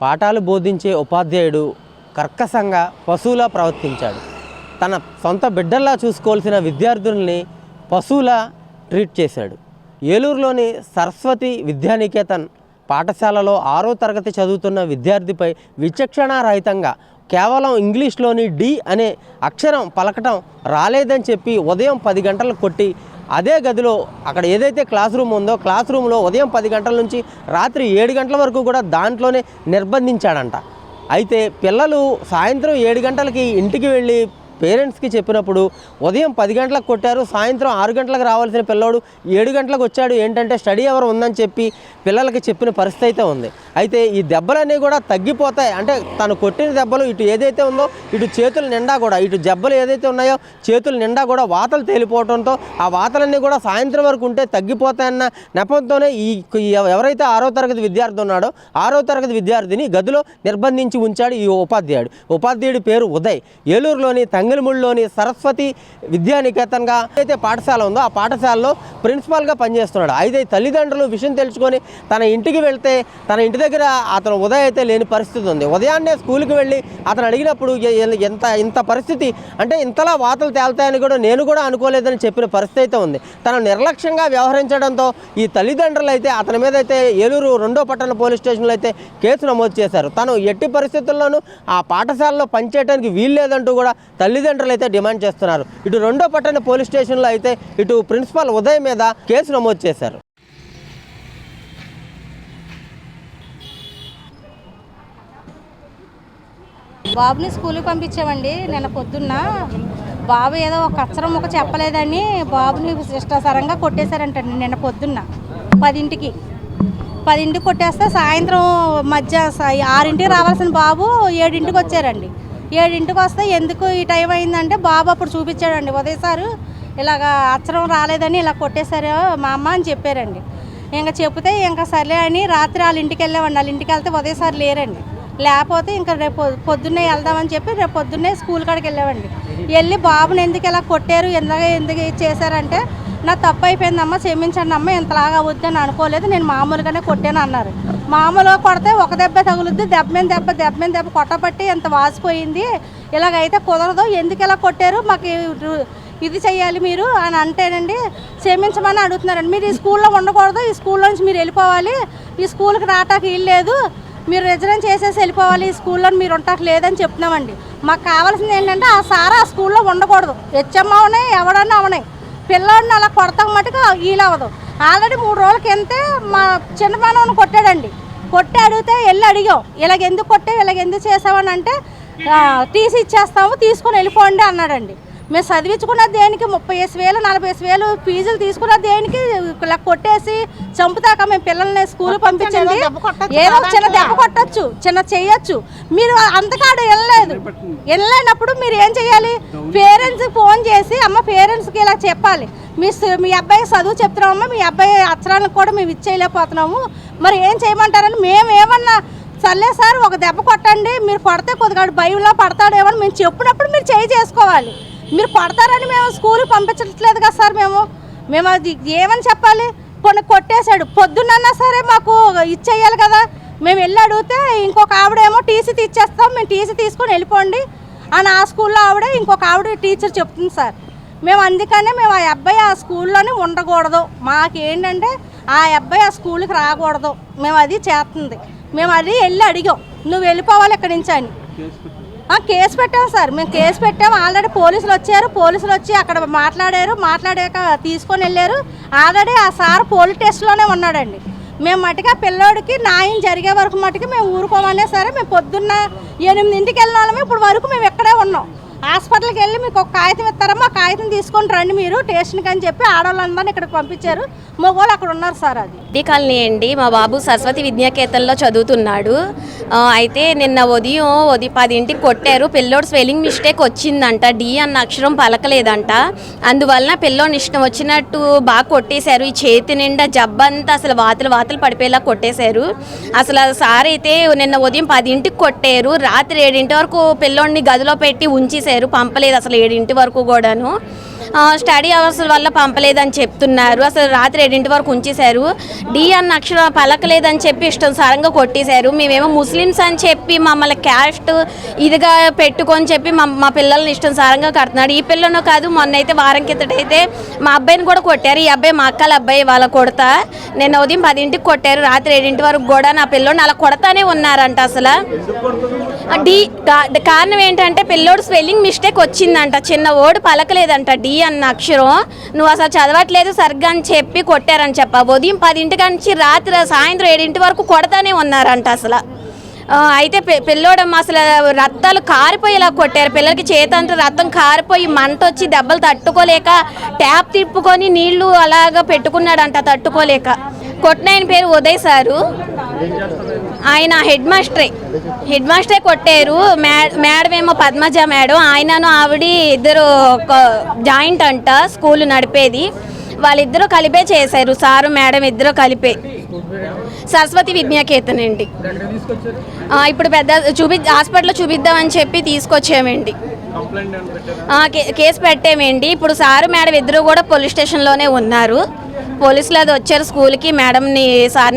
పాఠాలు బోధించే ఉపాధ్యాయుడు కర్కశంగా పశువులా ప్రవర్తించాడు. తన సొంత బిడ్డల్లా చూసుకోవాల్సిన విద్యార్థుల్ని పశువులా ట్రీట్ చేశాడు. ఏలూరులోని సరస్వతి విద్యానికేతన్ పాఠశాలలో ఆరో తరగతి చదువుతున్న విద్యార్థిపై విచక్షణారహితంగా కేవలం ఇంగ్లీష్లోని డి అనే అక్షరం పలకటం రాలేదని చెప్పి ఉదయం పది గంటలకు కొట్టి అదే గదిలో అక్కడ ఏదైతే క్లాస్ రూమ్ ఉందో క్లాస్ రూమ్లో ఉదయం పది గంటల నుంచి రాత్రి ఏడు గంటల వరకు కూడా దాంట్లోనే నిర్బంధించాడంట. అయితే పిల్లలు సాయంత్రం ఏడు గంటలకి ఇంటికి వెళ్ళి పేరెంట్స్కి చెప్పినప్పుడు ఉదయం పది గంటలకు కొట్టారు సాయంత్రం ఆరు గంటలకు రావాల్సిన పిల్లోడు ఏడు గంటలకు వచ్చాడు ఏంటంటే స్టడీ అవర్ ఉందని చెప్పి పిల్లలకి చెప్పిన పరిస్థితి అయితే ఉంది. అయితే ఈ దెబ్బలన్నీ కూడా తగ్గిపోతాయి. అంటే తను కొట్టిన దెబ్బలు ఇటు ఏదైతే ఉందో ఇటు చేతుల నిండా కూడా ఇటు దెబ్బలు ఏదైతే ఉన్నాయో చేతుల నిండా కూడా వాతలు తేలిపోవడంతో ఆ వాతలన్నీ కూడా సాయంత్రం వరకు ఉంటే తగ్గిపోతాయన్న నెపంతోనే ఈ ఎవరైతే ఆరో తరగతి విద్యార్థి ఉన్నాడో ఆరో తరగతి విద్యార్థిని గదిలో నిర్బంధించి ఉంచాడు ఈ ఉపాధ్యాయుడు. ఉపాధ్యాయుడి పేరు ఉదయ్. ఏలూరులోని తంగిలముడిలోని సరస్వతి విద్యానికేతన్గా అయితే పాఠశాల ఉందో ఆ పాఠశాలలో ప్రిన్సిపాల్గా పనిచేస్తున్నాడు. అయితే తల్లిదండ్రులు విషయం తెలుసుకొని తన ఇంటికి వెళ్తే తన ఇంటి దగ్గర అతను ఉదయం అయితే లేని పరిస్థితి ఉంది. ఉదయాన్నే స్కూల్కి వెళ్ళి అతను అడిగినప్పుడు ఎంత ఇంత పరిస్థితి? అంటే ఇంతలా వాతలు తేలుతాయని కూడా నేను కూడా అనుకోలేదని చెప్పిన పరిస్థితి అయితే ఉంది. తను నిర్లక్ష్యంగా వ్యవహరించడంతో ఈ తల్లిదండ్రులు అయితే అతని మీద అయితే ఏలూరు రెండో పట్టణ పోలీస్ స్టేషన్లో అయితే కేసు నమోదు చేశారు. తను ఎట్టి పరిస్థితుల్లోనూ ఆ పాఠశాలలో పనిచేయడానికి వీల్లేదంటూ కూడా తల్లి తల్లిదండ్రులు అయితే డిమాండ్ చేస్తున్నారు. ఇటు రెండో పట్టణ పోలీస్ స్టేషన్లో అయితే ఇటు ప్రిన్సిపాల్ ఉదయ్ మీద కేసు నమోదు చేశారు. బాబుని స్కూల్కి పంపించామండి. నిన్న పొద్దున్న బాబు ఏదో ఒక అక్షరం ఒక చెప్పలేదని బాబుని శిష్టాసరంగా కొట్టేశారంటండి నిన్న పొద్దున్న పదింటికి. పదింటికి కొట్టేస్తే సాయంత్రం మధ్య ఆరింటికి రావాల్సిన బాబు ఏడింటికి వచ్చారండి. ఏడింటికి వస్తే ఎందుకు ఈ టైం అయిందంటే బాబు అప్పుడు చూపించాడండి ఉదయసారు ఇలాగ అచ్చరం రాలేదని ఇలా కొట్టేశారు మా అమ్మ అని చెప్పారండి. ఇంకా చెప్తే ఇంకా సర్లే అని రాత్రి వాళ్ళ ఇంటికి వెళ్ళామండి వాళ్ళ ఇంటికి వెళ్తే ఉదయసారి లేరండి. లేకపోతే ఇంకా రేపు పొద్దున్నే వెళ్దామని చెప్పి రేపు పొద్దున్నే స్కూల్ కాడికి వెళ్ళామండి వెళ్ళి బాబుని ఎందుకు ఇలా కొట్టారు ఎందుకు ఎందుకు చేశారంటే నా తప్పు అయిపోయిందమ్మా క్షమించండి అమ్మ ఇంతలాగా అని అనుకోలేదు నేను మామూలుగానే కొట్టాను అన్నారు. మామూలుగా కొడితే ఒక దెబ్బ తగులుద్ది దెబ్బ మీద దెబ్బ దెబ్బ మీద దెబ్బ కొట్టబట్టి ఎంత వాసిపోయింది ఇలాగైతే కుదరదు ఎందుకు ఇలా కొట్టారు మాకు ఇది చేయాలి మీరు అని అంటేనండి క్షమించమని అడుగుతున్నారండి. మీరు ఈ స్కూల్లో ఉండకూడదు ఈ స్కూల్లో నుంచి మీరు వెళ్ళిపోవాలి ఈ స్కూల్కి రావటానికి వీలు లేదు మీరు రిజర్వ్ చేసేసి వెళ్ళిపోవాలి ఈ స్కూల్లో మీరు ఉండటం లేదని చెప్తున్నామండి. మాకు కావాల్సింది ఏంటంటే ఆ సార్ ఆ స్కూల్లో ఉండకూడదు హెచ్ఎం అవునాయి ఎవడన్నా అవనాయి పిల్లాడిని అలా కొడతాం మటుకు వీలవ్వదు. ఆల్రెడీ మూడు రోజుల వెళ్తే మా చిన్న కొట్టాడండి. కొట్టి అడిగితే వెళ్ళి అడిగాం. ఇలాగ ఎందుకు కొట్టావు? ఇలాగ ఎందుకు చేసావని అంటే తీసి ఇచ్చేస్తాము తీసుకొని వెళ్ళిపోండి అన్నాడండి. మేము చదివించుకున్న దేనికి ముప్పై వేసి వేలు నలభై వేసి వేలు ఫీజులు తీసుకున్న దేనికి ఇలా కొట్టేసి చంపుతాక మేము పిల్లల్ని స్కూల్ పంపించండి ఏదో చిన్న దెబ్బ కొట్టచ్చు చిన్న చెయ్యొచ్చు మీరు అంతకాడ వెళ్ళలేదు. వెళ్ళలేనప్పుడు మీరు ఏం చేయాలి? పేరెంట్స్కి ఫోన్ చేసి అమ్మ పేరెంట్స్కి ఇలా చెప్పాలి. మీ మీ అబ్బాయి చదువు చెప్తున్నామమ్మా మీ అబ్బాయి అక్షరాలకు కూడా మేము ఇచ్చేయలేకపోతున్నాము. మరి ఏం చేయమంటారని మేము ఏమన్నా సర్లే సార్ ఒక దెబ్బ కొట్టండి. మీరు కొడితే కొద్దిగా భయంలో పడతాడేమో మేము చెప్పినప్పుడు మీరు చేయి చేసుకోవాలి. మీరు కొడతారని మేము స్కూల్కి పంపించట్లేదు కదా సార్ మేము. మేము అది ఏమని చెప్పాలి? కొన్ని కొట్టేశాడు. పొద్దున్నన్నా సరే మాకు ఇచ్చేయాలి కదా. మేము వెళ్ళి అడిగితే ఇంకొక ఆవిడేమో టీసీ తీసేస్తాం మేము టీసీ తీసుకొని వెళ్ళిపోండి అని ఆ స్కూల్లో ఆవిడ ఇంకొక ఆవిడ టీచర్ చెప్తుంది సార్. మేము అందుకనే మేము ఆ అబ్బాయి ఆ స్కూల్లోనే ఉండకూడదు. మాకేంటంటే ఆ అబ్బాయి ఆ స్కూల్కి రాకూడదు. మేము అది చేస్తుంది. మేము అది వెళ్ళి అడిగాం. నువ్వు వెళ్ళిపోవాలి ఇక్కడి నుంచి అని. కేసు పెట్టాం సార్. మేము కేసు పెట్టాం. ఆల్రెడీ పోలీసులు వచ్చారు. పోలీసులు వచ్చి అక్కడ మాట్లాడారు. మాట్లాడాక తీసుకొని వెళ్ళారు. ఆల్రెడీ ఆ సార్ పోలీస్ టెస్ట్లోనే ఉన్నాడండి. మేము మటుగా పిల్లోడికి న్యాయం జరిగే వరకు మటుకు మేము ఊరుకోమనే సరే మేము పొద్దున్న ఎనిమిదింటికి వెళ్ళిన వాళ్ళమే. ఇప్పుడు వరకు మేము ఇక్కడే ఉన్నాం. హాస్పిటల్కి వెళ్ళి మీకు ఒక కాగితం ఇస్తారమ్మా ఆ కాగితం తీసుకొని రండి మీరు స్టేషన్కి అని చెప్పి ఆడవాళ్ళందరినీ ఇక్కడికి పంపించారు. మగవాళ్ళు అక్కడ ఉన్నారు సార్ అది. రెడ్డి కాలనీ అండి. మా బాబు సరస్వతి విద్యాకేతన్లో చదువుతున్నాడు. అయితే నిన్న ఉదయం ఉదయం పదింటికి కొట్టారు. పిల్లోడు స్పెల్లింగ్ మిస్టేక్ వచ్చిందంట. డి అన్న అక్షరం పలకలేదంట. అందువలన పిల్లోని ఇష్టం వచ్చినట్టు బాగా కొట్టేశారు. ఈ చేతి నిండా జబ్బంతా అసలు వాతలు వాతలు పడిపోయేలా కొట్టేశారు. అసలు సార్ అయితే నిన్న ఉదయం పదింటికి కొట్టారు. రాత్రి ఏడింటి వరకు పిల్లోడిని గదిలో పెట్టి ఉంచేశారు. పంపలేదు అసలు ఏడింటి వరకు కూడాను. స్టడీ అవర్స్ వల్ల పంపలేదని చెప్తున్నారు. అసలు రాత్రి ఏడింటి వరకు ఉంచేశారు. డి అన్న అక్షరం పలకలేదని చెప్పి ఇష్టం సారంగా కొట్టేశారు. మేమేమో ముస్లిమ్స్ అని చెప్పి మమ్మల్ని క్యాస్ట్ ఇదిగా పెట్టుకొని చెప్పి మా మా పిల్లల్ని ఇష్టం సారంగా కడుతున్నాడు. ఈ పిల్లను కాదు మొన్న అయితే వారం కిందటైతే మా అబ్బాయిని కూడా కొట్టారు. ఈ అబ్బాయి మా అక్కల అబ్బాయి వాళ్ళ కొడతా. నేను ఉదయం పదింటికి కొట్టారు. రాత్రి ఏడింటి వరకు కూడా నా పిల్లోని అలా కొడతానే ఉన్నారంట అసలు. డి కారణం ఏంటంటే పిల్లోడు స్పెల్లింగ్ మిస్టేక్ వచ్చిందంట. చిన్న ఓడు పలకలేదంట. డి అన్న అక్షరం. నువ్వు అసలు చదవట్లేదు సరిగ్గా అని చెప్పి కొట్టారని చెప్ప. ఉదయం పదింటి నుంచి రాత్రి సాయంత్రం ఏడింటి వరకు కొడతానే ఉన్నారంట అసలు. అయితే పిల్లోడమ్మ అసలు రక్తాలు కారిపోయేలా కొట్టారు. పిల్లలకి చేతంతా రక్తం కారిపోయి మంట వచ్చి దెబ్బలు తట్టుకోలేక ట్యాప్ తిప్పుకొని నీళ్ళు అలాగా పెట్టుకున్నాడంట తట్టుకోలేక. కొట్టిన ఆయన పేరు ఉదయ్ సారు. ఆయన హెడ్ మాస్టరే. హెడ్ మాస్టరే కొట్టారు. మే- మేడం ఏమో పద్మజ మేడం. ఆయనను ఆవిడ ఇద్దరు ఒక జాయింట్ అంట స్కూల్ నడిపేది. వాళ్ళిద్దరూ కలిపే చేశారు. సారు మేడం ఇద్దరు కలిపే. సరస్వతి విద్యాకేతన్ అండి. ఇప్పుడు పెద్ద చూపి హాస్పిటల్లో చూపిద్దామని చెప్పి తీసుకొచ్చామండి. కేసు పెట్టామండి. ఇప్పుడు సారు మేడం ఇద్దరు కూడా పోలీస్ స్టేషన్లోనే ఉన్నారు. పోలీసులు అది వచ్చారు స్కూల్కి. మేడంని సార్ని